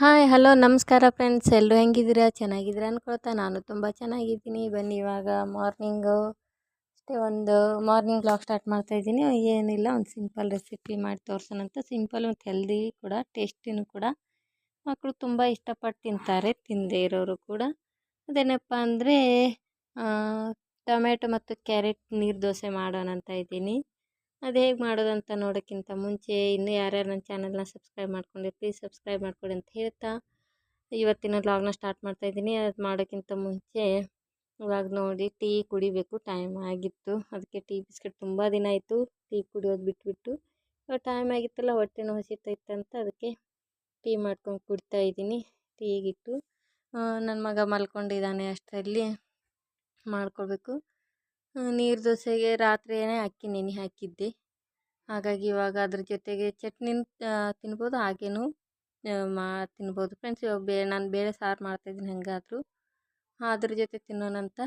Hi, hello, ನಮಸ್ಕಾರ friends. ಎಲ್ಲರೂ ಹೆಂಗಿದ್ದೀರಾ? ಚೆನ್ನಾಗಿದ್ದೀರಾ ಅಂದ್ಕೊಳ್ತಾ ನಾನು ತುಂಬ ಚೆನ್ನಾಗಿದ್ದೀನಿ. ಬನ್ನಿ, ಇವಾಗ ಮಾರ್ನಿಂಗು, ಅಷ್ಟೇ ಒಂದು ಮಾರ್ನಿಂಗ್ ಬ್ಲಾಗ್ ಸ್ಟಾರ್ಟ್ ಮಾಡ್ತಾ ಇದ್ದೀನಿ. ಏನಿಲ್ಲ, ಒಂದು ಸಿಂಪಲ್ ರೆಸಿಪಿ ಮಾಡಿ ತೋರ್ಸೋಣಂತ ಸಿಂಪಲ್ ಮತ್ತು ಹೆಲ್ದಿ ಕೂಡ, ಟೇಸ್ಟಿನೂ ಕೂಡ. ಮಕ್ಕಳು ತುಂಬ ಇಷ್ಟಪಟ್ಟು ತಿಂತಾರೆ, ತಿಂದೇ ಇರೋರು ಕೂಡ. ಅದೇನಪ್ಪ ಅಂದರೆ ಟೊಮೆಟೊ ಮತ್ತು ಕ್ಯಾರೆಟ್ ನೀರು ದೋಸೆ ಮಾಡೋಣ ಅಂತ ಇದ್ದೀನಿ. ಅದು ಹೇಗೆ ಮಾಡೋದಂತ ನೋಡೋಕ್ಕಿಂತ ಮುಂಚೆ ಇನ್ನು ಯಾರ್ಯಾರು ನನ್ನ ಚಾನಲ್ನ ಸಬ್ಸ್ಕ್ರೈಬ್ ಮಾಡ್ಕೊಂಡು ಪ್ಲೀಸ್ ಸಬ್ಸ್ಕ್ರೈಬ್ ಮಾಡ್ಕೊಡಿ ಅಂತ ಹೇಳ್ತಾ ಇವತ್ತಿನ ಲಾಗ್ನ ಸ್ಟಾರ್ಟ್ ಮಾಡ್ತಾ ಇದ್ದೀನಿ. ಅದು ಮಾಡೋಕ್ಕಿಂತ ಮುಂಚೆ ಇವಾಗ ನೋಡಿ, ಟೀ ಕುಡಿಬೇಕು ಟೈಮ್ ಆಗಿತ್ತು. ಅದಕ್ಕೆ ಟೀ ಬಿಸ್ಕೆಟ್ ತುಂಬ ದಿನ ಆಯಿತು. ಟೀ ಕುಡಿಯೋದು ಬಿಟ್ಬಿಟ್ಟು ಇವಾಗ ಟೈಮ್ ಆಗಿತ್ತಲ್ಲ ಹೊಟ್ಟೆನೂ ಹಸಿತೈತಂತ ಅದಕ್ಕೆ ಟೀ ಮಾಡ್ಕೊಂಡು ಕುಡಿತಾ ಇದ್ದೀನಿ. ಟೀಗಿಟ್ಟು ನನ್ನ ಮಗ ಮಲ್ಕೊಂಡಿದ್ದಾನೆ ಅಷ್ಟರಲ್ಲಿ ಮಾಡ್ಕೊಳ್ಬೇಕು ನೀರು ದೋಸೆಗೆ ರಾತ್ರಿಯೇ ಅಕ್ಕಿ ನೆನೆ ಹಾಕಿದ್ದೆ. ಹಾಗಾಗಿ ಇವಾಗ ಅದ್ರ ಜೊತೆಗೆ ಚಟ್ನಿ ತಿನ್ಬೋದು, ಹಾಗೇನು ಮಾ, ತಿನ್ಬೋದು. ಫ್ರೆಂಡ್ಸ್ ಇವಾಗ ಬೇ, ನಾನು ಬೇಳೆ ಸಾರು ಮಾಡ್ತಾಯಿದ್ದೀನಿ ಹಾಗಾದರೂ. ಅದ್ರ ಜೊತೆ ತಿನ್ನೋಣಂತ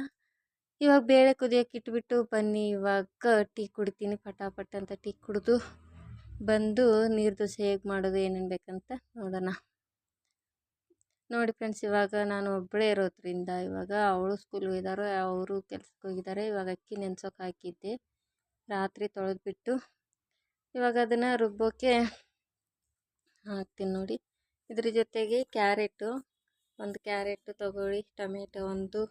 ಇವಾಗ ಬೇಳೆ ಕುದಿಯೋಕೆ ಇಟ್ಬಿಟ್ಟು ಬನ್ನಿ, ಇವಾಗ ಟೀ ಕುಡಿತೀನಿ, ಪಟಾಪಟ್ ಅಂತ ಟೀ ಕುಡಿದು ಬಂದು ನೀರು ದೋಸೆ ಹೇಗೆ ಮಾಡೋದು, ಏನೇನು ಬೇಕಂತ ನೋಡೋಣ. ನೋಡಿ ಫ್ರೆಂಡ್ಸ್, ಇವಾಗ ನಾನು ಒಬ್ಬಳೇ ಇರೋದ್ರಿಂದ ಇವಾಗ ಅವಳು ಸ್ಕೂಲ್ಗೆ ಹೋಗಿದ್ದಾರೆ ಅವರು ಕೆಲ್ಸಕ್ಕೆ ಹೋಗಿದ್ದಾರೆ ಇವಾಗ ಅಕ್ಕಿ ನೆನ್ಸೋಕೆ ಹಾಕಿದ್ದೆ. ರಾತ್ರಿ ತೊಳೆದ್ಬಿಟ್ಟು ಇವಾಗ ಅದನ್ನು ರುಬ್ಬೋಕ್ಕೆ ಹಾಕ್ತೀನಿ ನೋಡಿ. ಇದ್ರ ಜೊತೆಗೆ ಕ್ಯಾರೆಟು, ಒಂದು ಕ್ಯಾರೆಟು ತೊಗೊಳ್ಳಿ, ಟೊಮೆಟೊ ಒಂದು,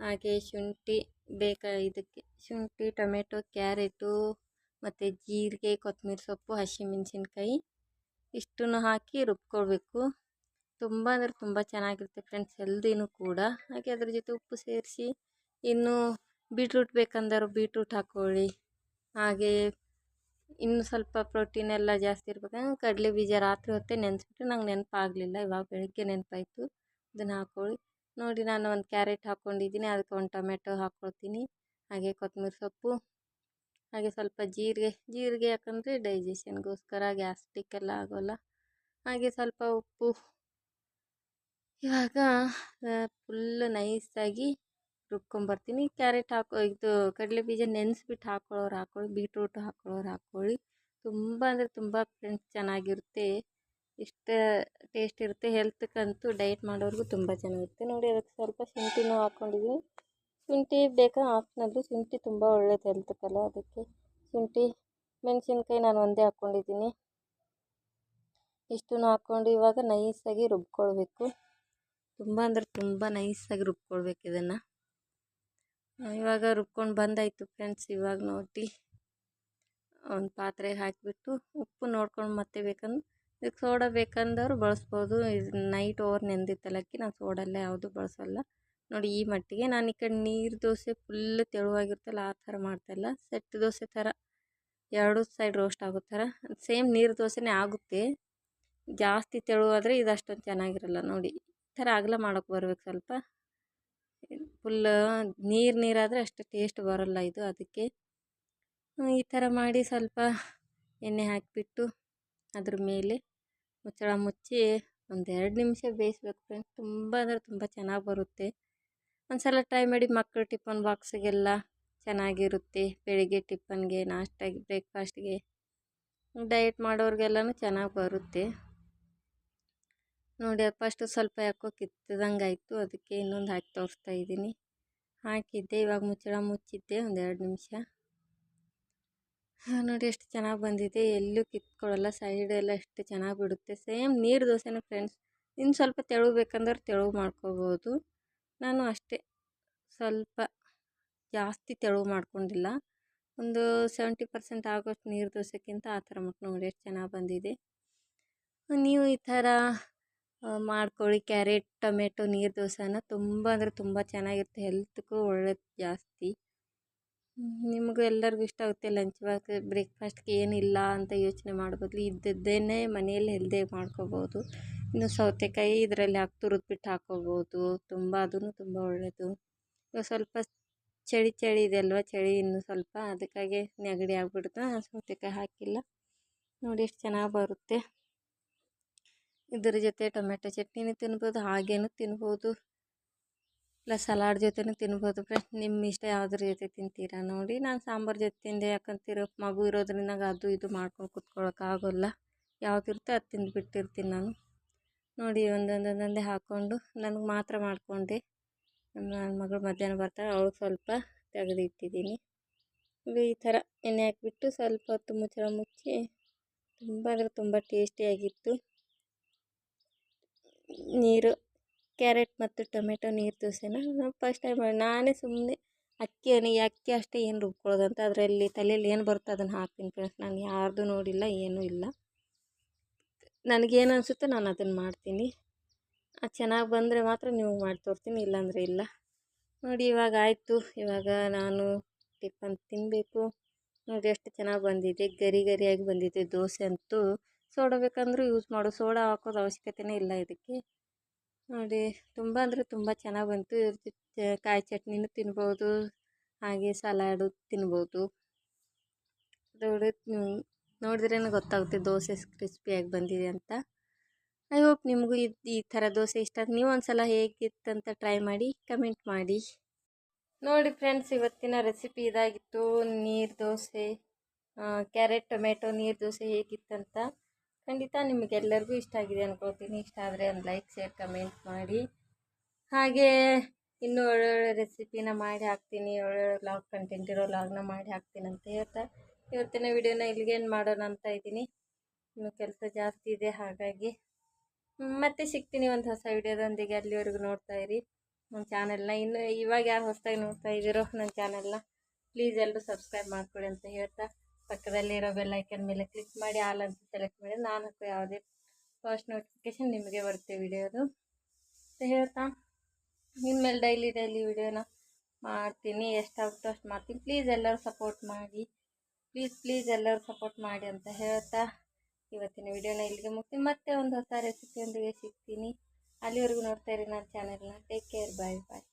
ಹಾಗೆ ಶುಂಠಿ ಬೇಕಾ, ಇದಕ್ಕೆ ಶುಂಠಿ, ಟೊಮೆಟೊ, ಕ್ಯಾರೆಟು, ಮತ್ತು ಜೀರಿಗೆ, ಕೊತ್ತಂಬರಿ ಸೊಪ್ಪು, ಹಸಿಮೆಣ್ಸಿನ್ಕಾಯಿ, ಇಷ್ಟನ್ನು ಹಾಕಿ ರುಬ್ಕೊಳ್ಬೇಕು. ತುಂಬ ಅಂದರೆ ತುಂಬ ಚೆನ್ನಾಗಿರುತ್ತೆ ಫ್ರೆಂಡ್ಸ್ ಹೆಲ್ದಿನೂ ಕೂಡ. ಹಾಗೆ ಅದ್ರ ಜೊತೆ ಉಪ್ಪು ಸೇರಿಸಿ, ಇನ್ನು ಬೀಟ್ರೂಟ್ ಬೇಕಂದರು ಬೀಟ್ರೂಟ್ ಹಾಕ್ಕೊಳ್ಳಿ ಹಾಗೆ ಇನ್ನು ಸ್ವಲ್ಪ ಪ್ರೋಟೀನ್ ಎಲ್ಲ ಜಾಸ್ತಿ ಇರ್ಬೇಕಂದ್ರೆ ಕಡಲೆ ಬೀಜ ರಾತ್ರಿ ಹೊತ್ತೇ ನೆನೆಸ್ಬಿಟ್ಟು ನಂಗೆ ನೆನಪಾಗಲಿಲ್ಲ. ಇವಾಗ ಬೆಳಗ್ಗೆ ನೆನಪಾಯಿತು. ಅದನ್ನು ಹಾಕ್ಕೊಳ್ಳಿ ನೋಡಿ ನಾನು ಒಂದು ಕ್ಯಾರೆಟ್ ಹಾಕ್ಕೊಂಡಿದ್ದೀನಿ ಅದಕ್ಕೆ ಒಂದು ಟೊಮೆಟೊ ಹಾಕ್ಕೊಳ್ತೀನಿ ಹಾಗೆ ಕೊತ್ತಂಬರಿ ಸೊಪ್ಪು. ಹಾಗೆ ಸ್ವಲ್ಪ ಜೀರಿಗೆ. ಜೀರಿಗೆ ಯಾಕಂದರೆ ಡೈಜೆಷನ್ಗೋಸ್ಕರ ಗ್ಯಾಸ್ಟಿಕ್ ಎಲ್ಲ ಆಗೋಲ್ಲ. ಹಾಗೆ ಸ್ವಲ್ಪ ಉಪ್ಪು ಇವಾಗ ಫುಲ್ಲು ನೈಸಾಗಿ ರುಬ್ಕೊಂಬರ್ತೀನಿ. ಕ್ಯಾರೆಟ್ ಹಾಕೋ, ಇದು ಕಡಲೆ ಬೀಜ ನೆನೆಸ್ಬಿಟ್ಟು ಹಾಕ್ಕೊಳ್ಳೋರು ಹಾಕ್ಕೊಳ್ಳಿ ಬೀಟ್ರೂಟ್ ಹಾಕ್ಕೊಳ್ಳೋರು ಹಾಕ್ಕೊಳ್ಳಿ ತುಂಬ ಅಂದರೆ ತುಂಬ ಫ್ರೆಂಡ್ಸ್ ಚೆನ್ನಾಗಿರುತ್ತೆ. ಇಷ್ಟ ಟೇಸ್ಟ್ ಇರುತ್ತೆ. ಹೆಲ್ತ್ಗಂತೂ ಡಯಟ್ ಮಾಡೋರಿಗೂ ತುಂಬ ಚೆನ್ನಾಗಿರುತ್ತೆ. ನೋಡಿ, ಅದಕ್ಕೆ ಸ್ವಲ್ಪ ಶುಂಠಿನೂ ಹಾಕ್ಕೊಂಡಿದ್ದೀನಿ ಶುಂಠಿ ಬೇಕಾ? ಆಪ್ಷನಲ್ಲು ಶುಂಠಿ ತುಂಬ ಒಳ್ಳೇದು ಹೆಲ್ತ್ಗೆಲ್ಲ ಅದಕ್ಕೆ ಶುಂಠಿ, ಮೆಣಸಿನ್ಕಾಯಿ ನಾನು ಒಂದೇ ಹಾಕ್ಕೊಂಡಿದ್ದೀನಿ ಇಷ್ಟನ್ನು ಹಾಕ್ಕೊಂಡು ಇವಾಗ ನೈಸಾಗಿ ರುಬ್ಕೊಳ್ಬೇಕು. ತುಂಬ ಅಂದರೆ ತುಂಬ ನೈಸಾಗಿ ರುಬ್ಕೊಳ್ಬೇಕು ಇದನ್ನು. ಇವಾಗ ರುಬ್ಕೊಂಡು ಬಂದಾಯಿತು ಫ್ರೆಂಡ್ಸ್ ಇವಾಗ ನೋಡಿ. ಒಂದು ಪಾತ್ರೆಗೆ ಹಾಕಿಬಿಟ್ಟು ಉಪ್ಪು ನೋಡ್ಕೊಂಡು ಮತ್ತೆ ಬೇಕಂದ್ರೆ ಇದಕ್ಕೆ ಸೋಡಾ ಬೇಕಂದವ್ರು ಬಳಸ್ಬೋದು. ಇದು ನೈಟ್ ಓವರ್ ನೆಂದಿತ್ತಲ್ಲ ಅಕ್ಕಿ ನಾನು ಸೋಡಲ್ಲೇ ಯಾವುದು ಬಳಸೋಲ್ಲ. ನೋಡಿ ಈ ಮಟ್ಟಿಗೆ ನಾನು ಈ ಕಡೆ ನೀರು ದೋಸೆ ಫುಲ್ ತೆಳುವಾಗಿರ್ತಲ್ಲ ಆ ಥರ ಮಾಡ್ತಾಯಿಲ್ಲ ಸೆಟ್ ದೋಸೆ ಥರ ಎರಡು ಸೈಡ್ ರೋಸ್ಟ್ ಆಗೋ ಥರ ಸೇಮ್ ನೀರು ದೋಸೆನೇ ಆಗುತ್ತೆ. ಜಾಸ್ತಿ ತೆಳುವಾದರೆ ಇದು ಅಷ್ಟೊಂದು ಚೆನ್ನಾಗಿರಲ್ಲ ನೋಡಿ. ಥರ ಅಗಲ ಮಾಡೋಕ್ಕೆ ಬರ್ಬೇಕು ಸ್ವಲ್ಪ. ಫುಲ್ ನೀರು ನೀರಾದರೆ ಅಷ್ಟು ಟೇಸ್ಟ್ ಬರೋಲ್ಲ ಇದು ಅದಕ್ಕೆ. ಈ ಥರ ಮಾಡಿ ಸ್ವಲ್ಪ ಎಣ್ಣೆ ಹಾಕಿಬಿಟ್ಟು ಅದ್ರ ಮೇಲೆ ಮುಚ್ಚಳ ಮುಚ್ಚಿ ಒಂದು ಎರಡು ನಿಮಿಷ ಬೇಯಿಸ್ಬೇಕು ಫ್ರೆಂಡ್ಸ್ ತುಂಬ ಅಂದರೆ ತುಂಬ ಚೆನ್ನಾಗಿ ಬರುತ್ತೆ. ಒಂದು ಸಲ ಟ್ರೈ ಮಾಡಿ ಮಕ್ಕಳು ಟಿಫನ್ ಬಾಕ್ಸಿಗೆಲ್ಲ ಚೆನ್ನಾಗಿರುತ್ತೆ. ಬೆಳಿಗ್ಗೆ ಟಿಫನ್ಗೆ, ನಾಷ್ಟಾಗಿ ಬ್ರೇಕ್ಫಾಸ್ಟ್ಗೆ ಡಯಟ್ ಮಾಡೋರಿಗೆಲ್ಲನೂ ಚೆನ್ನಾಗಿ ಬರುತ್ತೆ. ನೋಡಿ ಫಸ್ಟ್ ಸ್ವಲ್ಪ ಯಾಕೋ ಕಿತ್ತದಂಗೆ ಆಯಿತು ಅದಕ್ಕೆ ಇನ್ನೊಂದು ಹಾಕಿ ತೋರಿಸ್ತಾ ಇದ್ದೀನಿ. ಹಾಕಿದ್ದೆ, ಇವಾಗ ಮುಚ್ಚಳ ಮುಚ್ಚಿದ್ದೆ, ಒಂದು ಎರಡು ನಿಮಿಷ. ನೋಡಿ ಎಷ್ಟು ಚೆನ್ನಾಗಿ ಬಂದಿದೆ. ಎಲ್ಲೂ ಕಿತ್ಕೊಳ್ಳಲ್ಲ ಎಲ್ಲ ಎಷ್ಟು ಚೆನ್ನಾಗಿ ಬಿಡುತ್ತೆ. ಸೇಮ್ ನೀರು ದೋಸೆನೂ ಫ್ರೆಂಡ್ಸ್ ಇನ್ನು ಸ್ವಲ್ಪ ತೆಳು ಬೇಕಂದ್ರೆ ತೆಳು ಮಾಡ್ಕೋಬೋದು. ನಾನು ಅಷ್ಟೇ, ಸ್ವಲ್ಪ ಜಾಸ್ತಿ ತೆಳು ಮಾಡ್ಕೊಂಡಿಲ್ಲ. ಒಂದು ಸೆವೆಂಟಿ ಪರ್ಸೆಂಟ್ ಆಗೋಷ್ಟು ನೀರು ದೋಸೆಕ್ಕಿಂತ ಆ ಥರ ಮಾಡ್ಕೊಂಡು ನೋಡಿ, ಎಷ್ಟು ಚೆನ್ನಾಗಿ ಬಂದಿದೆ. ನೀವು ಈ ಥರ ಮಾಡ್ಕೊಳ್ಳಿ. ಕ್ಯಾರೆಟ್, ಟೊಮೆಟೊ, ನೀರು ದೋಸೆನ ತುಂಬ ಅಂದರೆ ತುಂಬ ಚೆನ್ನಾಗಿರುತ್ತೆ. ಹೆಲ್ತ್ಗೂ ಒಳ್ಳೇದು ಜಾಸ್ತಿ. ನಿಮಗೂ ಎಲ್ಲರಿಗೂ ಇಷ್ಟ ಆಗುತ್ತೆ ಲಂಚ್ ಬಾಕ್ ಬ್ರೇಕ್ಫಾಸ್ಟ್ಗೆ ಏನಿಲ್ಲ ಅಂತ ಯೋಚನೆ ಮಾಡೋ ಬದಲು ಇದ್ದದ್ದೇನೆ ಮನೆಯಲ್ಲಿ ಹೆಲ್ದಿಯಾಗಿ ಮಾಡ್ಕೋಬೋದು. ಇನ್ನು ಸೌತೆಕಾಯಿ ಇದರಲ್ಲಿ ಹಾಕಿ ತುರಿದ್ಬಿಟ್ಟು ಹಾಕ್ಕೋಬೋದು ತುಂಬ ಅದೂ ತುಂಬ ಒಳ್ಳೆಯದು ಇವಾಗ ಸ್ವಲ್ಪ ಚಳಿ ಚಳಿ ಇದೆ ಅಲ್ವಾ? ಚಳಿ ಇನ್ನೂ ಸ್ವಲ್ಪ. ಅದಕ್ಕಾಗಿ ನೆಗಡಿ ಆಗ್ಬಿಡ್ತು ಸೌತೆಕಾಯಿ ಹಾಕಿಲ್ಲ. ನೋಡಿ ಎಷ್ಟು ಚೆನ್ನಾಗಿ ಬರುತ್ತೆ. ಇದ್ರ ಜೊತೆ ಟೊಮೆಟೊ ಚಟ್ನಿನೂ ತಿನ್ಬೋದು, ಹಾಗೇನೂ ತಿನ್ಬೋದು. ಇಲ್ಲ, ಸಲಾಡ್ ಜೊತೆನೂ ತಿನ್ಬೋದು. ಫ್ರೆಂಡ್ ನಿಮ್ಮ ಇಷ್ಟ ಯಾವುದ್ರ ಜೊತೆ ತಿಂತೀರಾ ನೋಡಿ. ನಾನು ಸಾಂಬಾರು ಜೊತೆ ತಿಂದೆ, ಯಾಕಂತೀರೋ ಮಗು ಇರೋದ್ರಿಂದ ಅದು ಇದು ಮಾಡ್ಕೊಂಡು ಕುತ್ಕೊಳ್ಳೋಕ್ಕಾಗೋಲ್ಲ ಯಾವುದಿರುತ್ತೆ ಅದು ತಿಂದುಬಿಟ್ಟಿರ್ತೀನಿ ನಾನು. ನೋಡಿ, ಒಂದೊಂದೊಂದೊಂದೇ ಹಾಕ್ಕೊಂಡು ನನಗೆ ಮಾತ್ರ ಮಾಡಿಕೊಂಡೆ. ನನ್ನ ಮಗಳು ಮಧ್ಯಾಹ್ನ ಬರ್ತಾಳೆ ಅವಳು ಸ್ವಲ್ಪ ತೆಗೆದಿಟ್ಟಿದ್ದೀನಿ. ಈ ಥರ ಎಣ್ಣೆ ಹಾಕಿಬಿಟ್ಟು ಸ್ವಲ್ಪ ಹೊತ್ತು ಮುಚ್ಚಳ ಮುಚ್ಚಿ, ತುಂಬ ಅಂದರೆ ತುಂಬ ಟೇಸ್ಟಿಯಾಗಿತ್ತು ನೀರು, ಕ್ಯಾರೆಟ್ ಮತ್ತು ಟೊಮೆಟೊ ನೀರು ದೋಸೆನ ಫಸ್ಟ್ ಟೈಮ್ ನಾನೇ ಸುಮ್ಮನೆ ಅಕ್ಕಿ ಈ ಅಕ್ಕಿ ಅಷ್ಟೇ ಏನು ರುಬ್ಕೊಳ್ಳೋದು ಅಂತ. ಅದರಲ್ಲಿ ತಲೆಯಲ್ಲಿ ಏನು ಬರುತ್ತೋ ಅದನ್ನು ಹಾಕ್ತೀನಿ ಫ್ರೆಂಡ್ಸ್ ನಾನು ಯಾರ್ದು ನೋಡಿಲ್ಲ, ಏನೂ ಇಲ್ಲ. ನನಗೇನು ಅನಿಸುತ್ತೆ ನಾನು ಅದನ್ನು ಮಾಡ್ತೀನಿ. ಅದು ಚೆನ್ನಾಗಿ ಬಂದರೆ ಮಾತ್ರ ನೀವು ಮಾಡಿ ತೋರ್ತೀನಿ, ಇಲ್ಲಾಂದರೆ ಇಲ್ಲ. ನೋಡಿ, ಇವಾಗ ಆಯಿತು. ಇವಾಗ ನಾನು ಟಿಫನ್ ತಿನ್ನಬೇಕು ನೋಡಿ ಎಷ್ಟು ಚೆನ್ನಾಗಿ ಬಂದಿದೆ. ಗರಿ ಗರಿಯಾಗಿ ಬಂದಿದೆ ದೋಸೆ ಅಂತೂ. ಸೋಡಾ ಬೇಕಂದ್ರೂ ಯೂಸ್ ಮಾಡು. ಸೋಡಾ ಹಾಕೋದು ಅವಶ್ಯಕತೆನೇ ಇಲ್ಲ ಇದಕ್ಕೆ. ನೋಡಿ, ತುಂಬ ಅಂದರೆ ತುಂಬ ಚೆನ್ನಾಗಿ ಬಂತು. ಕಾಯಿ ಚಟ್ನಿನೂ ತಿನ್ಬೋದು. ಹಾಗೆ ಸಲಾಡು ತಿನ್ಬೋದು. ನೋಡಿ ನೋಡಿದ್ರೇ ಗೊತ್ತಾಗುತ್ತೆ ದೋಸೆ ಕ್ರಿಸ್ಪಿಯಾಗಿ ಬಂದಿದೆ ಅಂತ. ಐ ಹೋಪ್ ನಿಮಗೂ ಇದು, ಈ ಥರ ದೋಸೆ ಇಷ್ಟ ನೀವು ಒಂದು ಸಲ ಹೇಗಿತ್ತಂತ ಟ್ರೈ ಮಾಡಿ, ಕಮೆಂಟ್ ಮಾಡಿ. ನೋಡಿ ಫ್ರೆಂಡ್ಸ್, ಇವತ್ತಿನ ರೆಸಿಪಿ ಇದಾಗಿತ್ತು. ನೀರು ದೋಸೆ ಕ್ಯಾರೆಟ್, ಟೊಮೆಟೊ, ನೀರು ದೋಸೆ ಹೇಗಿತ್ತಂತ. ಖಂಡಿತ ನಿಮಗೆಲ್ಲರಿಗೂ ಇಷ್ಟ ಆಗಿದೆ ಅಂದ್ಕೊಳ್ತೀನಿ ಇಷ್ಟ ಆದರೆ ಒಂದು ಲೈಕ್ ಶೇರ್ ಕಮೆಂಟ್ ಮಾಡಿ. ಹಾಗೆ ಇನ್ನೂ ಒಳ್ಳೊಳ್ಳೆ ರೆಸಿಪಿನ ಮಾಡಿ ಹಾಕ್ತೀನಿ. ಒಳ್ಳೊಳ್ಳೆ ಲಾಗ್ ಕಂಟೆಂಟ್ ಇರೋ ಲಾಗ್ನ ಮಾಡಿ ಹಾಕ್ತೀನಿ ಅಂತ ಹೇಳ್ತಾ ಇವತ್ತಿನ ವಿಡಿಯೋನ ಇಲ್ಲಿಗೇನು ಮಾಡೋಣ ಅಂತ ಇದ್ದೀನಿ. ಇನ್ನು ಕೆಲಸ ಜಾಸ್ತಿ ಇದೆ, ಹಾಗಾಗಿ ಮತ್ತೆ ಸಿಗ್ತೀನಿ ಒಂದು ಹೊಸ ವಿಡಿಯೋದೊಂದಿಗೆ ಅಲ್ಲಿವರೆಗೂ ನೋಡ್ತಾ ಇರಿ. ನನ್ನ ಚಾನೆಲ್ನ ಇನ್ನು ಇವಾಗ ಯಾರು ಹೊಸದಾಗಿ ನೋಡ್ತಾ ಇದ್ದೀರೋ ನನ್ನ ಚಾನೆಲ್ನ ಪ್ಲೀಸ್ ಎಲ್ಲರೂ ಸಬ್ಸ್ಕ್ರೈಬ್ ಮಾಡ್ಕೊಳ್ಳಿ ಅಂತ ಹೇಳ್ತಾ. ಪಕ್ಕದಲ್ಲಿರೋ ಬೆಲ್ ಐಕನ್ ಮೇಲೆ ಕ್ಲಿಕ್ ಮಾಡಿ ಆಲ್ ಅಂತ ಸೆಲೆಕ್ಟ್ ನಾನು ಯಾವುದೇ ಫಸ್ಟ್ ನೋಟಿಫಿಕೇಶನ್ ನಿಮಗೆ ಬರುತ್ತೆ ವಿಡಿಯೋದು. ಅಂತ ಹೇಳ್ತಾ, ಇನ್ಮೇಲೆ ಡೈಲಿ ಡೈಲಿ ವಿಡಿಯೋನ ಮಾಡ್ತೀನಿ ಎಷ್ಟಾಗುತ್ತೋ ಅಷ್ಟು ಮಾಡ್ತೀನಿ. ಪ್ಲೀಸ್ ಎಲ್ಲರೂ ಸಪೋರ್ಟ್ ಮಾಡಿ, ಪ್ಲೀಸ್ ಪ್ಲೀಸ್ ಎಲ್ಲರೂ ಸಪೋರ್ಟ್ ಮಾಡಿ ಅಂತ ಹೇಳ್ತಾ, ಇವತ್ತಿನ ವಿಡಿಯೋನ ಇಲ್ಲಿಗೆ ಮುಗ್ತೀನಿ ಮತ್ತೆ ಒಂದು ಹೊಸ ರೆಸಿಪಿಯೊಂದಿಗೆ ಸಿಗ್ತೀನಿ. ಅಲ್ಲಿವರೆಗೂ ನೋಡ್ತಾ ಇರಿ ನನ್ನ ಚಾನೆಲ್ನ ಟೇಕ್ ಕೇರ್ ಬಾಯ್ ಬಾಯ್